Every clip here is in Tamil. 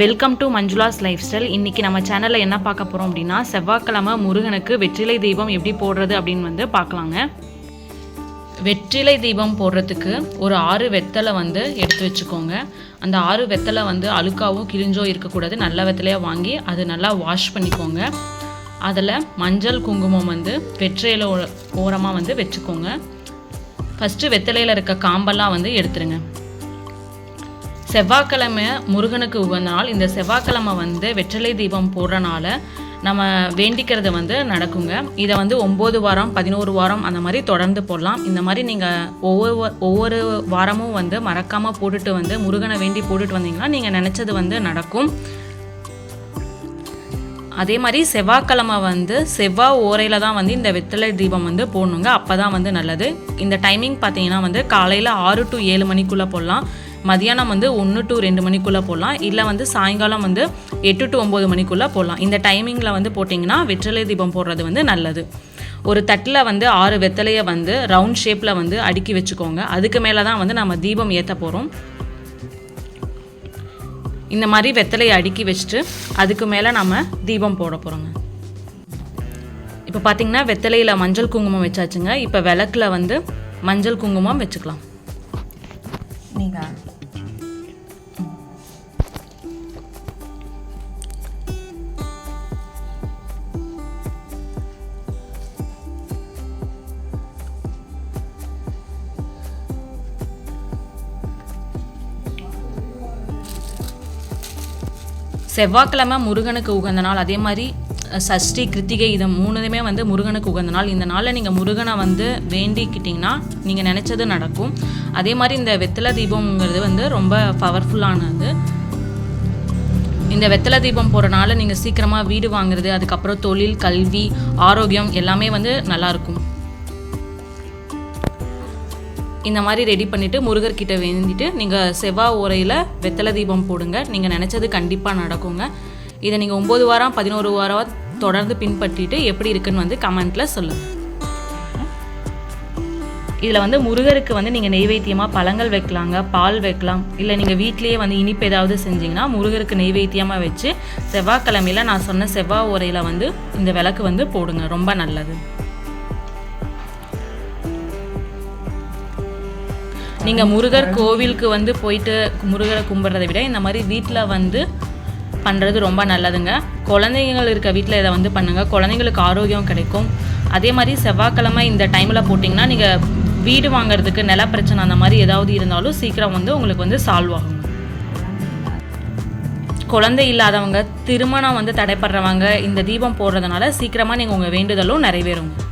Welcome to Manjula's lifestyle இன்றைக்கி நம்ம சேனலில் என்ன பார்க்க போகிறோம் அப்படின்னா செவ்வாய்க்கிழமை முருகனுக்கு வெற்றிலை தீபம் எப்படி போடுறது அப்படின்னு வந்து பார்க்கலாங்க. வெற்றிலை தீபம் போடுறதுக்கு ஒரு ஆறு வெத்தலை வந்து எடுத்து வச்சுக்கோங்க. அந்த ஆறு வெத்தலை வந்து அழுக்காவும் கிழிஞ்சோ இருக்கக்கூடாது. நல்ல வெத்தலையாக வாங்கி அது நல்லா வாஷ் பண்ணிக்கோங்க. அதில் மஞ்சள் குங்குமம் வந்து வெற்றிலை ஓரமாக வந்து வச்சுக்கோங்க. ஃபஸ்ட்டு வெத்தலையில் இருக்க காம்பெல்லாம் வந்து எடுத்துருங்க. செவ்வாய்க்கிழமை முருகனுக்கு உகந்த நாள். இந்த செவ்வாய்க்கிழமை வந்து வெற்றிலை தீபம் போடுறனால நம்ம வேண்டிக்கிறது வந்து நடக்குங்க. இதை வந்து ஒம்பது வாரம் பதினோரு வாரம் அந்த மாதிரி தொடர்ந்து போடலாம். இந்த மாதிரி நீங்கள் ஒவ்வொரு ஒவ்வொரு வாரமும் வந்து மறக்காமல் போட்டுட்டு வந்து முருகனை வேண்டி போட்டுட்டு வந்தீங்கன்னா நீங்கள் நினச்சது வந்து நடக்கும். அதே மாதிரி செவ்வாய்க்கிழமை வந்து செவ்வாய் ஓரையில் தான் வந்து இந்த வெத்தலை தீபம் வந்து போடணுங்க. அப்போ தான் வந்து நல்லது. இந்த டைமிங் பார்த்தீங்கன்னா வந்து காலையில் ஆறு டு ஏழு மணிக்குள்ளே போடலாம். மதியானம் வந்து ஒன்று டு ரெண்டு மணிக்குள்ளே போடலாம். இல்லை வந்து சாயங்காலம் வந்து எட்டு டு ஒம்பது மணிக்குள்ளே போடலாம். இந்த டைமிங்கில் வந்து போட்டிங்கன்னா வெற்றிலை தீபம் போடுறது வந்து நல்லது. ஒரு தட்டில் வந்து ஆறு வெத்தலையை வந்து ரவுண்ட் ஷேப்பில் வந்து அடுக்கி வச்சுக்கோங்க. அதுக்கு மேலே தான் வந்து நம்ம தீபம் ஏற்ற போகிறோம் இந்த மாதிரி வெத்தலையை அடுக்கி வச்சுட்டு அதுக்கு மேலே நம்ம தீபம் போட போகிறோங்க இப்போ பார்த்தீங்கன்னா வெத்தலையில் மஞ்சள் குங்குமம் வச்சாச்சுங்க. இப்போ விளக்கில் வந்து மஞ்சள் குங்குமம் வச்சுக்கலாம். நீங்கள் செவ்வாய்க்கிழமை முருகனுக்கு உகந்த நாள். அதே மாதிரி சஷ்டி கிருத்திகை இதை மூணுமே வந்து முருகனுக்கு உகந்த நாள். இந்த நாளில் நீங்கள் முருகனை வந்து வேண்டிக்கிட்டிங்கன்னா நீங்கள் நினச்சது நடக்கும். அதே மாதிரி இந்த வெத்தலை தீபம்ங்கிறது வந்து ரொம்ப பவர்ஃபுல்லானது இந்த வெத்தலை தீபம் போகிறனால நீங்கள் சீக்கிரமாக வீடு வாங்குறது அதுக்கப்புறம் தொழில் கல்வி ஆரோக்கியம் எல்லாமே வந்து நல்லாயிருக்கும் இந்த மாதிரி ரெடி பண்ணிவிட்டு முருகர்கிட்ட வேண்டிட்டு நீங்கள் செவ்வாய் ஓரையில் வெத்தலை தீபம் போடுங்க. நீங்கள் நினச்சது கண்டிப்பாக நடக்குங்க. இதை நீங்கள் ஒம்பது வாரம் பதினோரு வாரம் தொடர்ந்து பின்பற்றிட்டு எப்படி இருக்குன்னு வந்து கமெண்ட்டில் சொல்லுங்கள் இதில் வந்து முருகருக்கு வந்து நீங்கள் நெய்வேத்தியமாக பழங்கள் வைக்கலாங்க பால் வைக்கலாம். இல்லை நீங்கள் வீட்லேயே வந்து இனிப்பு ஏதாவது செஞ்சீங்கன்னா முருகருக்கு நெய்வேத்தியமாக வச்சு செவ்வாய்க்கிழமையில் நான் சொன்ன செவ்வாய் உரையில் வந்து இந்த விளக்கு வந்து போடுங்க. ரொம்ப நல்லது. நீங்கள் முருகர் கோவிலுக்கு வந்து போயிட்டு முருகரை கும்பிட்றதை விட இந்த மாதிரி வீட்டில் வந்து பண்ணுறது ரொம்ப நல்லதுங்க. குழந்தைங்கள் இருக்க வீட்டில் இதை வந்து பண்ணுங்கள் குழந்தைங்களுக்கு ஆரோக்கியம் கிடைக்கும். அதே மாதிரி செவ்வாய்க்கிழமை இந்த டைமில் போட்டிங்கன்னா நீங்கள் வீடு வாங்குறதுக்கு நில பிரச்சனை அந்த மாதிரி ஏதாவது இருந்தாலும் சீக்கிரம் வந்து உங்களுக்கு வந்து சால்வ் ஆகும். குழந்தை இல்லாதவங்க திருமணம் வந்து தடைப்படுறவங்க இந்த தீபம் போடுறதுனால சீக்கிரமாக நீங்கள் உங்கள் வேண்டுதலும் நிறைவேறுங்க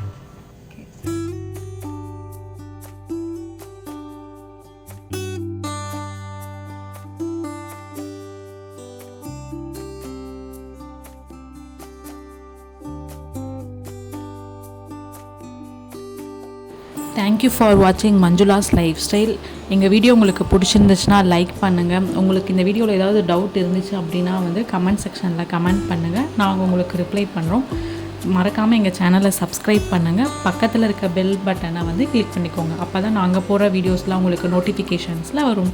தேங்க்யூ ஃபார் வாட்சிங் மஞ்சுளாஸ் லைஃப் ஸ்டைல் எங்கள் வீடியோ உங்களுக்கு பிடிச்சிருந்துச்சுன்னா லைக் பண்ணுங்கள் உங்களுக்கு இந்த வீடியோவில் ஏதாவது டவுட் இருந்துச்சு அப்படின்னா வந்து கமெண்ட் செக்ஷனில் கமெண்ட் பண்ணுங்கள் நாங்கள் உங்களுக்கு ரிப்ளை பண்ணுறோம் மறக்காமல் எங்கள் சேனலை சப்ஸ்கிரைப் பண்ணுங்கள் பக்கத்தில் இருக்க பெல் பட்டனை வந்து கிளிக் பண்ணிக்கோங்க. அப்போ தான் நாங்கள் போகிற வீடியோஸ்லாம் உங்களுக்கு நோட்டிஃபிகேஷன்ஸில் வரும்.